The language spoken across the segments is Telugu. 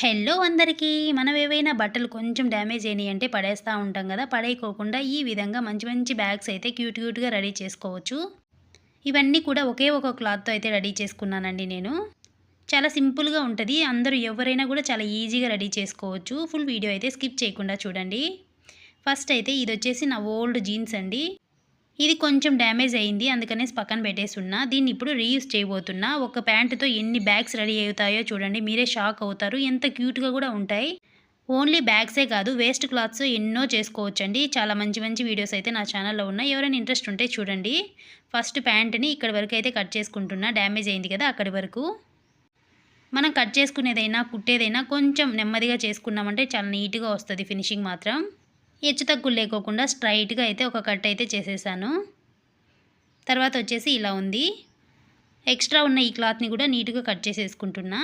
హెల్లో అందరికీ మనం ఏవైనా బట్టలు కొంచెం డ్యామేజ్ అయినాయి అంటే పడేస్తూ ఉంటాం కదా పడేయకోకుండా ఈ విధంగా మంచి మంచి బ్యాగ్స్ అయితే క్యూట్ క్యూట్గా రెడీ చేసుకోవచ్చు. ఇవన్నీ కూడా ఒకే ఒక క్లాత్తో అయితే రెడీ చేసుకున్నానండి నేను. చాలా సింపుల్గా ఉంటుంది అందరూ ఎవరైనా కూడా చాలా ఈజీగా రెడీ చేసుకోవచ్చు. ఫుల్ వీడియో అయితే స్కిప్ చేయకుండా చూడండి. ఫస్ట్ అయితే ఇది వచ్చేసి నా ఓల్డ్ జీన్స్ అండి. ఇది కొంచెం డ్యామేజ్ అయింది అందుకనేసి పక్కన పెట్టేస్తున్నా. దీన్ని ఇప్పుడు రీయూస్ చేయబోతున్నా. ఒక ప్యాంటుతో ఎన్ని బ్యాగ్స్ రెడీ అవుతాయో చూడండి. మీరే షాక్ అవుతారు. ఎంత క్యూట్గా కూడా ఉంటాయి. ఓన్లీ బ్యాగ్సే కాదు వేస్ట్ క్లాత్స్ ఎన్నో చేసుకోవచ్చండి. చాలా మంచి మంచి వీడియోస్ అయితే నా ఛానల్లో ఉన్నాయి. ఎవరైనా ఇంట్రెస్ట్ ఉంటే చూడండి. ఫస్ట్ ప్యాంట్ని ఇక్కడ వరకు అయితే కట్ చేసుకుంటున్నా. డ్యామేజ్ అయింది కదా అక్కడి వరకు. మనం కట్ చేసుకునేదైనా కుట్టేదైనా కొంచెం నెమ్మదిగా చేసుకున్నామంటే చాలా నీట్గా వస్తుంది ఫినిషింగ్ మాత్రం. హెచ్చు తగ్గులు లేకోకుండా స్ట్రైట్గా అయితే ఒక కట్ అయితే చేసేసాను. తర్వాత వచ్చేసి ఇలా ఉంది. ఎక్స్ట్రా ఉన్న ఈ క్లాత్ని కూడా నీట్గా కట్ చేసేసుకుంటున్నా.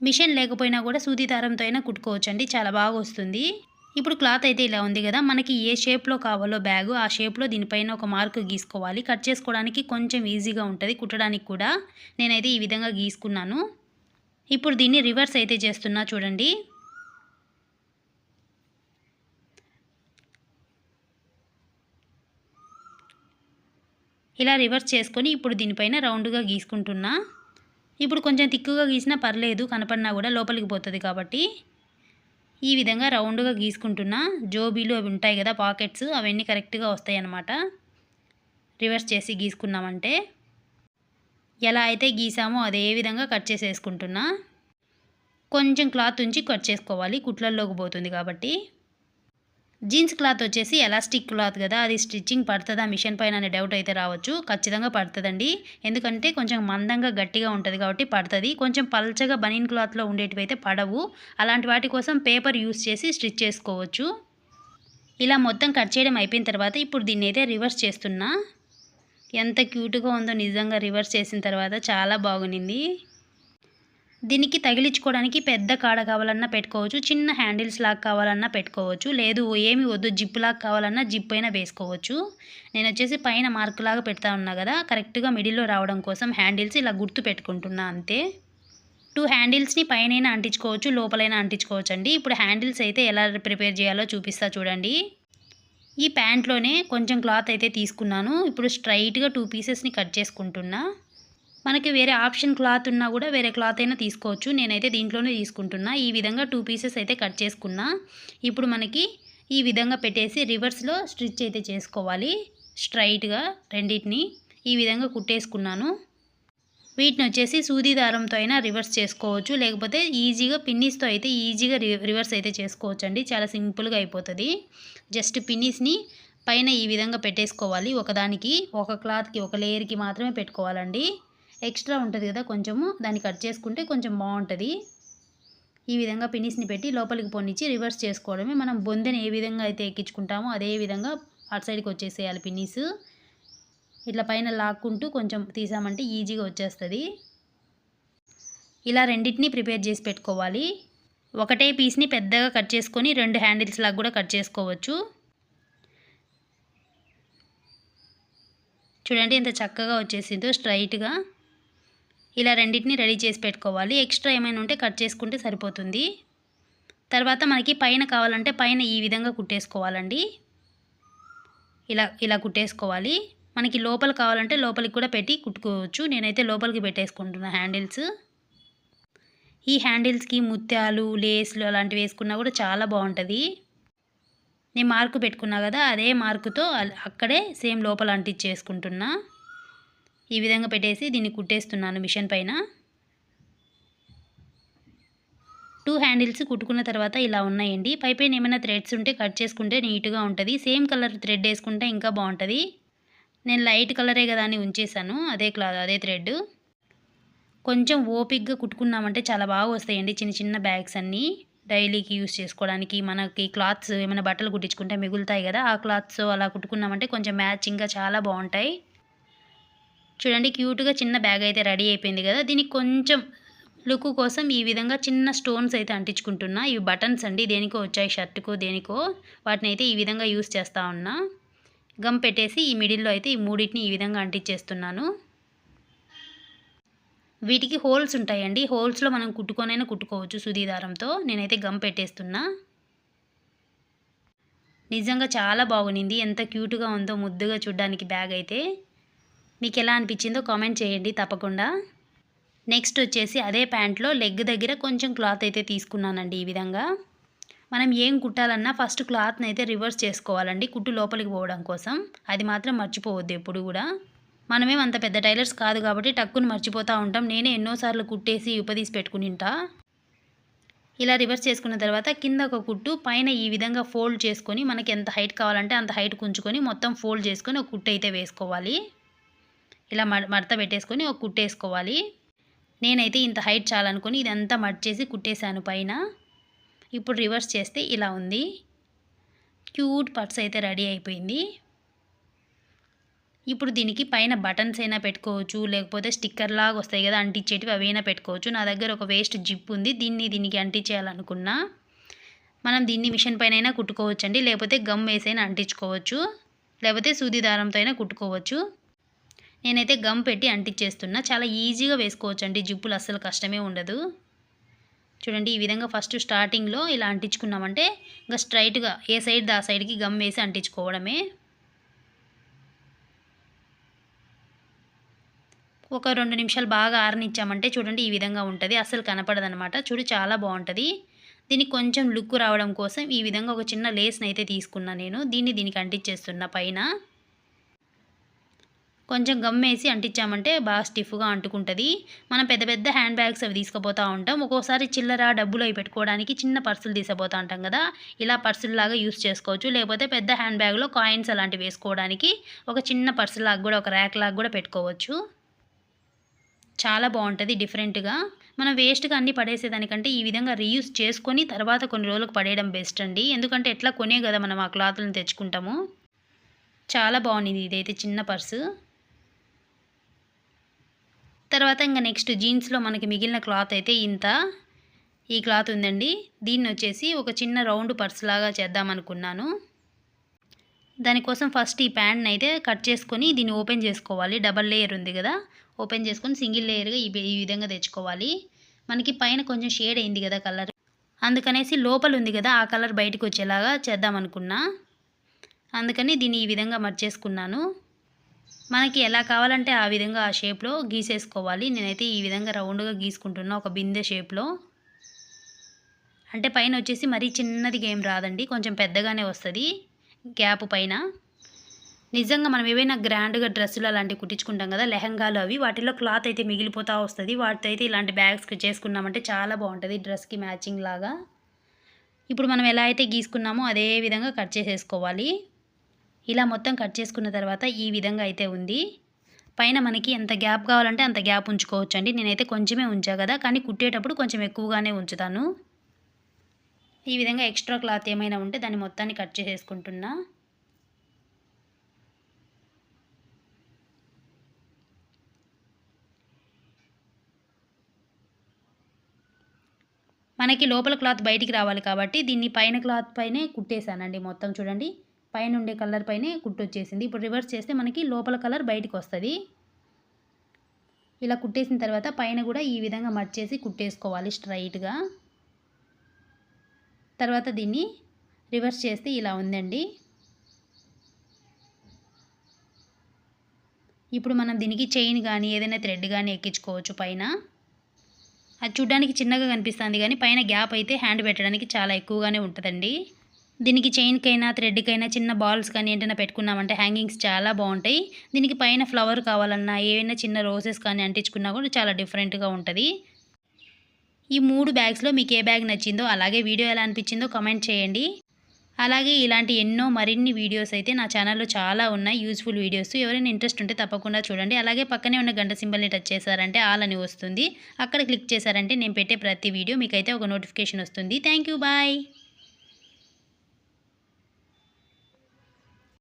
మిషన్ లేకపోయినా కూడా సూది దారంతో అయినా కుట్టుకోవచ్చు అండి చాలా బాగా వస్తుంది. ఇప్పుడు క్లాత్ అయితే ఇలా ఉంది కదా మనకి ఏ షేప్లో కావాలో బ్యాగు ఆ షేప్లో దీనిపైన ఒక మార్క్ గీసుకోవాలి. కట్ చేసుకోవడానికి కొంచెం ఈజీగా ఉంటుంది కుట్టడానికి కూడా. నేనైతే ఈ విధంగా గీసుకున్నాను. ఇప్పుడు దీన్ని రివర్స్ అయితే చేస్తున్నా చూడండి. ఇలా రివర్స్ చేసుకొని ఇప్పుడు దీనిపైన రౌండ్గా గీసుకుంటున్నా. ఇప్పుడు కొంచెం తిక్కుగా గీసినా పర్లేదు కనపడినా కూడా లోపలికి పోతుంది కాబట్టి. ఈ విధంగా రౌండ్గా గీసుకుంటున్నా. జోబీలు అవి ఉంటాయి కదా పాకెట్స్ అవన్నీ కరెక్ట్గా వస్తాయి అన్నమాట రివర్స్ చేసి గీసుకున్నామంటే. ఎలా అయితే గీసామో అదే విధంగా కట్ చేసేసుకుంటున్నా. కొంచెం క్లాత్ ఉంచి కట్ చేసుకోవాలి కుట్లల్లోకి పోతుంది కాబట్టి. జీన్స్ క్లాత్ వచ్చేసి ఎలాస్టిక్ క్లాత్ కదా అది స్టిచ్చింగ్ పడుతుందా మిషన్ పైన అనే డౌట్ అయితే రావచ్చు. ఖచ్చితంగా పడుతుందండి. ఎందుకంటే కొంచెం మందంగా గట్టిగా ఉంటుంది కాబట్టి పడుతుంది. కొంచెం పల్చగా బనీన్ క్లాత్లో ఉండేటివి అయితే పడవు. అలాంటి వాటి కోసం పేపర్ యూస్ చేసి స్టిచ్ చేసుకోవచ్చు. ఇలా మొత్తం కట్ చేయడం అయిపోయిన తర్వాత ఇప్పుడు దీన్ని అయితే రివర్స్ చేస్తున్నా. ఎంత క్యూట్గా ఉందో నిజంగా రివర్స్ చేసిన తర్వాత చాలా బాగునింది దీనికి తగిలించుకోవడానికి పెద్ద కాడ కావాలన్నా పెట్టుకోవచ్చు చిన్న హ్యాండిల్స్ లాగా కావాలన్నా పెట్టుకోవచ్చు లేదు ఏమి వద్దు జిప్ లాగా కావాలన్నా జిప్ అయినా వేసుకోవచ్చు. నేను వచ్చేసి పైన మార్క్ లాగా పెడతా ఉన్నా కదా కరెక్ట్గా మిడిల్లో రావడం కోసం హ్యాండిల్స్ ఇలా గుర్తు పెట్టుకుంటున్నా అంతే. టూ హ్యాండిల్స్ని పైన అంటించుకోవచ్చు లోపలైనా అంటించుకోవచ్చు అండి ఇప్పుడు హ్యాండిల్స్ అయితే ఎలా ప్రిపేర్ చేయాలో చూపిస్తా చూడండి. ఈ ప్యాంట్లోనే కొంచెం క్లాత్ అయితే తీసుకున్నాను. ఇప్పుడు స్ట్రైట్గా టూ పీసెస్ని కట్ చేసుకుంటున్నా. మనకి వేరే ఆప్షన్ క్లాత్ ఉన్నా కూడా వేరే క్లాత్ అయినా తీసుకోవచ్చు. నేనైతే దీంట్లోనే తీసుకుంటున్నా. ఈ విధంగా టూ పీసెస్ అయితే కట్ చేసుకున్నా. ఇప్పుడు మనకి ఈ విధంగా పెట్టేసి రివర్స్లో స్టిచ్ అయితే చేసుకోవాలి. స్ట్రైట్గా రెండింటిని ఈ విధంగా కుట్టేసుకున్నాను. వీటిని వచ్చేసి సూది దారంతో అయినా రివర్స్ చేసుకోవచ్చు. లేకపోతే ఈజీగా పిన్నీస్తో అయితే ఈజీగా రివర్స్ అయితే చేసుకోవచ్చు అండి చాలా సింపుల్గా అయిపోతుంది. జస్ట్ పిన్నీస్ని పైన ఈ విధంగా పెట్టేసుకోవాలి. ఒకదానికి ఒక క్లాత్కి ఒక లేయర్కి మాత్రమే పెట్టుకోవాలండి. ఎక్స్ట్రా ఉంటుంది కదా కొంచెము దాన్ని కట్ చేసుకుంటే కొంచెం బాగుంటుంది. ఈ విధంగా పినిస్ని పెట్టి లోపలికి పొనిచ్చి రివర్స్ చేసుకోవడమే. మనం బొందెని ఏ విధంగా అయితే ఎక్కించుకుంటామో అదే విధంగా అటు సైడ్కి వచ్చేసేయాలి పినిస్. ఇట్లా పైన లాక్కుంటూ కొంచెం తీసామంటే ఈజీగా వచ్చేస్తుంది. ఇలా రెండింటిని ప్రిపేర్ చేసి పెట్టుకోవాలి. ఒకటే పీస్ని పెద్దగా కట్ చేసుకొని రెండు హ్యాండిల్స్ లాగా కూడా కట్ చేసుకోవచ్చు. చూడండి ఎంత చక్కగా వచ్చేసిందో స్ట్రైట్గా. ఇలా రెండింటిని రెడీ చేసి పెట్టుకోవాలి. ఎక్స్ట్రా ఏమైనా ఉంటే కట్ చేసుకుంటే సరిపోతుంది. తర్వాత మనకి పైన కావాలంటే పైన ఈ విధంగా కుట్టేసుకోవాలండి. ఇలా ఇలా కుట్టేసుకోవాలి. మనకి లోపల కావాలంటే లోపలికి కూడా పెట్టి కుట్టుకోవచ్చు. నేనైతే లోపలికి పెట్టేసుకుంటున్నా హ్యాండిల్స్. ఈ హ్యాండిల్స్కి ముత్యాలు లేస్లు అలాంటివి వేసుకున్నా కూడా చాలా బాగుంటుంది. నేను మార్కు పెట్టుకున్నా కదా అదే మార్కుతో అక్కడే సేమ్ లోపల అంటించేసుకుంటున్నా. ఈ విధంగా పెట్టేసి దీన్ని కుట్టేస్తున్నాను మిషన్ పైన. టూ హ్యాండిల్స్ కుట్టుకున్న తర్వాత ఇలా ఉన్నాయండి. పై పైన ఏమైనా థ్రెడ్స్ ఉంటే కట్ చేసుకుంటే నీట్గా ఉంటుంది. సేమ్ కలర్ థ్రెడ్ వేసుకుంటే ఇంకా బాగుంటుంది. నేను లైట్ కలరే కదా అని ఉంచేసాను అదే క్లాత్ అదే థ్రెడ్ కొంచెం ఓపిక్గా కుట్టుకున్నామంటే చాలా బాగా వస్తాయండి చిన్న చిన్న బ్యాగ్స్ అన్నీ. డైలీకి యూస్ చేసుకోవడానికి మనకి క్లాత్స్ ఏమైనా బట్టలు కుట్టించుకుంటే మిగులుతాయి కదా. ఆ క్లాత్స్ అలా కుట్టుకున్నామంటే కొంచెం మ్యాచింగ్గా చాలా బాగుంటాయి. చూడండి క్యూట్గా చిన్న బ్యాగ్ అయితే రెడీ అయిపోయింది కదా. దీనికి కొంచెం లుక్ కోసం ఈ విధంగా చిన్న స్టోన్స్ అయితే అంటించుకుంటున్నా. ఇవి బటన్స్ అండి దేనికో వచ్చాయి షర్టుకో దేనికో. వాటిని అయితే ఈ విధంగా యూస్ చేస్తూ ఉన్నా. గమ్ పెట్టేసి ఈ మిడిల్లో అయితే ఈ మూడింటిని ఈ విధంగా అంటించేస్తున్నాను. వీటికి హోల్స్ ఉంటాయండి. హోల్స్లో మనం కుట్టుకొనైనా కుట్టుకోవచ్చు సుదీదారంతో. నేనైతే గమ్ పెట్టేస్తున్నా. నిజంగా చాలా బాగునింది. ఎంత క్యూట్గా ఉందో ముద్దుగా చూడ్డానికి బ్యాగ్ అయితే. మీకు ఎలా అనిపించిందో కామెంట్ చేయండి తప్పకుండా. నెక్స్ట్ వచ్చేసి అదే ప్యాంట్లో లెగ్ దగ్గర కొంచెం క్లాత్ అయితే తీసుకున్నానండి ఈ విధంగా. మనం ఏం కుట్టాలన్నా ఫస్ట్ క్లాత్ని అయితే రివర్స్ చేసుకోవాలండి కుట్టు లోపలికి పోవడం కోసం. అది మాత్రం మర్చిపోవద్దు ఎప్పుడు కూడా. మనమేం అంత పెద్ద టైలర్స్ కాదు కాబట్టి టక్కుని మర్చిపోతూ ఉంటాం. నేనే ఎన్నోసార్లు కుట్టేసి ఉపదీసి పెట్టుకునింటా. ఇలా రివర్స్ చేసుకున్న తర్వాత కింద ఒక కుట్టు పైన ఈ విధంగా ఫోల్డ్ చేసుకొని మనకి ఎంత హైట్ కావాలంటే అంత హైట్ కుంచుకొని మొత్తం ఫోల్డ్ చేసుకొని ఒక కుట్టు అయితే వేసుకోవాలి. ఇలా మడత పెట్టేసుకొని ఒక కుట్టేసుకోవాలి. నేనైతే ఇంత హైట్ చాలనుకొని ఇదంతా మడిచేసి కుట్టేశాను పైన. ఇప్పుడు రివర్స్ చేస్తే ఇలా ఉంది. క్యూట్ పర్స్ అయితే రెడీ అయిపోయింది. ఇప్పుడు దీనికి పైన బటన్స్ అయినా పెట్టుకోవచ్చు లేకపోతే స్టిక్కర్ లాగా వస్తాయి కదా అంటించేటివి అవైనా పెట్టుకోవచ్చు. నా దగ్గర ఒక వేస్ట్ జిప్ ఉంది దీన్ని దీనికి అంటించేయాలనుకున్నా. మనం దీన్ని మిషన్ పైన అయినా కుట్టుకోవచ్చండి లేకపోతే గమ్ వేసైనా అంటించుకోవచ్చు లేకపోతే సూది దారంతో అయినా కుట్టుకోవచ్చు. నేనైతే గమ్ పెట్టి అంటించేస్తున్నా చాలా ఈజీగా వేసుకోవచ్చు అండి జిప్పులు అస్సలు కష్టమే ఉండదు. చూడండి ఈ విధంగా ఫస్ట్ స్టార్టింగ్లో ఇలా అంటించుకున్నామంటే ఇంకా స్ట్రైట్గా ఏ సైడ్ ఆ సైడ్కి గమ్ వేసి అంటించుకోవడమే. ఒక రెండు నిమిషాలు బాగా ఆరనిచ్చామంటే చూడండి ఈ విధంగా ఉంటుంది. అసలు కనపడదనమాట. చూడు చాలా బాగుంటుంది. దీనికి కొంచెం లుక్ రావడం కోసం ఈ విధంగా ఒక చిన్న లేస్ని అయితే తీసుకున్నా నేను. దీన్ని దీనికి అంటించేస్తున్నా పైన. కొంచెం గమ్ వేసి అంటించామంటే బాగా స్టిఫ్గా అంటుకుంటుంది. మనం పెద్ద పెద్ద హ్యాండ్ బ్యాగ్స్ అవి తీసుకుపోతూ ఉంటాం. ఒక్కోసారి చిల్లర డబ్బులు అవి పెట్టుకోవడానికి చిన్న పర్సులు తీసుకుపోతూ ఉంటాం కదా. ఇలా పర్సుల్లాగా యూస్ చేసుకోవచ్చు. లేకపోతే పెద్ద హ్యాండ్ బ్యాగ్లో కాయిన్స్ అలాంటివి వేసుకోవడానికి ఒక చిన్న పర్సులాగా కూడా ఒక ర్యాక్ లాగా కూడా పెట్టుకోవచ్చు. చాలా బాగుంటుంది డిఫరెంట్గా. మనం వేస్ట్గా అన్నీ పడేసేదానికంటే ఈ విధంగా రీయూస్ చేసుకొని తర్వాత కొన్ని రోజులకు పడేయడం బెస్ట్ అండి. ఎందుకంటే ఎట్లా కొనే కదా మనం ఆ క్లాత్లను తెచ్చుకుంటాము. చాలా బాగుంది ఇదైతే చిన్న పర్సు. తర్వాత ఇంకా నెక్స్ట్ జీన్స్లో మనకి మిగిలిన క్లాత్ అయితే ఇంత. ఈ క్లాత్ ఉందండి. దీన్ని వచ్చేసి ఒక చిన్న రౌండ్ పర్స్ లాగా చేద్దామనుకున్నాను దానికోసం ఫస్ట్ ఈ ప్యాంట్ని అయితే కట్ చేసుకొని దీన్ని ఓపెన్ చేసుకోవాలి. డబల్ లేయర్ ఉంది కదా. ఓపెన్ చేసుకొని సింగిల్ లేయర్గా ఈ విధంగా తెచ్చుకోవాలి. మనకి పైన కొంచెం షేడ్ అయింది కదా కలర్. అందుకనేసి లోపల ఉంది కదా ఆ కలర్ బయటకు వచ్చేలాగా చేద్దామనుకున్నా అందుకని దీన్ని ఈ విధంగా మర్చేసుకున్నాను. మనకి ఎలా కావాలంటే ఆ విధంగా ఆ షేప్లో గీసేసుకోవాలి. నేనైతే ఈ విధంగా రౌండ్గా గీసుకుంటున్నా ఒక బిందె షేప్లో. అంటే పైన వచ్చేసి మరీ చిన్నదిగా ఏం రాదండి కొంచెం పెద్దగానే వస్తుంది గ్యాప్ పైన. నిజంగా మనం ఏవైనా గ్రాండ్గా డ్రెస్సులు అలాంటివి కుట్టించుకుంటాం కదా లెహంగాలు అవి వాటిలో క్లాత్ అయితే మిగిలిపోతూ వస్తుంది. వాటితో అయితే ఇలాంటి బ్యాగ్స్ చేసుకున్నామంటే చాలా బాగుంటుంది డ్రెస్కి మ్యాచింగ్ లాగా. ఇప్పుడు మనం ఎలా అయితే గీసుకున్నామో అదే విధంగా కట్ చేసేసుకోవాలి. ఇలా మొత్తం కట్ చేసుకున్న తర్వాత ఈ విధంగా అయితే ఉంది. పైన మనకి ఎంత గ్యాప్ కావాలంటే అంత గ్యాప్ ఉంచుకోవచ్చు అండి నేనైతే కొంచెమే ఉంచా కదా కానీ కుట్టేటప్పుడు కొంచెం ఎక్కువగానే ఉంచుతాను. ఈ విధంగా ఎక్స్ట్రా క్లాత్ ఏమైనా ఉంటే దాన్ని మొత్తాన్ని కట్ చేసేసుకుంటున్నా. మనకి లోపల క్లాత్ బయటికి రావాలి కాబట్టి దీన్ని పైన క్లాత్ పైనే కుట్టేశానండి మొత్తం చూడండి. పైన ఉండే కలర్ పైనే కుట్టు వచ్చేసింది ఇప్పుడు రివర్స్ చేస్తే మనకి లోపల కలర్ బయటకు వస్తుంది ఇలా కుట్టేసిన తర్వాత పైన కూడా ఈ విధంగా మర్చేసి కుట్టేసుకోవాలి స్ట్రైట్గా. తర్వాత దీన్ని రివర్స్ చేస్తే ఇలా ఉందండి. ఇప్పుడు మనం దీనికి చైన్ కానీ ఏదైనా థ్రెడ్ కానీ ఎక్కించుకోవచ్చు పైన. అది చూడడానికి చిన్నగా కనిపిస్తుంది కానీ పైన గ్యాప్ అయితే హ్యాండ్ పెట్టడానికి చాలా ఎక్కువగానే ఉంటుందండి. దీనికి చైన్కైనా థ్రెడ్కైనా చిన్న బాల్స్ కానీ ఏంటైనా పెట్టుకున్నామంటే హ్యాంగింగ్స్ చాలా బాగుంటాయి. దీనికి పైన ఫ్లవర్ కావాలన్నా ఏవైనా చిన్న రోజెస్ కానీ అంటించుకున్నా కూడా చాలా డిఫరెంట్గా ఉంటుంది. ఈ మూడు బ్యాగ్స్లో మీకు ఏ బ్యాగ్ నచ్చిందో అలాగే వీడియో ఎలా అనిపించిందో కమెంట్ చేయండి. అలాగే ఇలాంటి ఎన్నో మరిన్ని వీడియోస్ అయితే నా ఛానల్లో చాలా ఉన్నాయి. Useful videos. ఎవరైనా ఇంట్రెస్ట్ ఉంటే తప్పకుండా చూడండి. అలాగే పక్కనే ఉన్న గంట సింబల్ని టచ్ చేశారంటే ఆల్ అని వస్తుంది. అక్కడ క్లిక్ చేశారంటే నేను పెట్టే ప్రతి వీడియో మీకైతే ఒక నోటిఫికేషన్ వస్తుంది. Thank bye.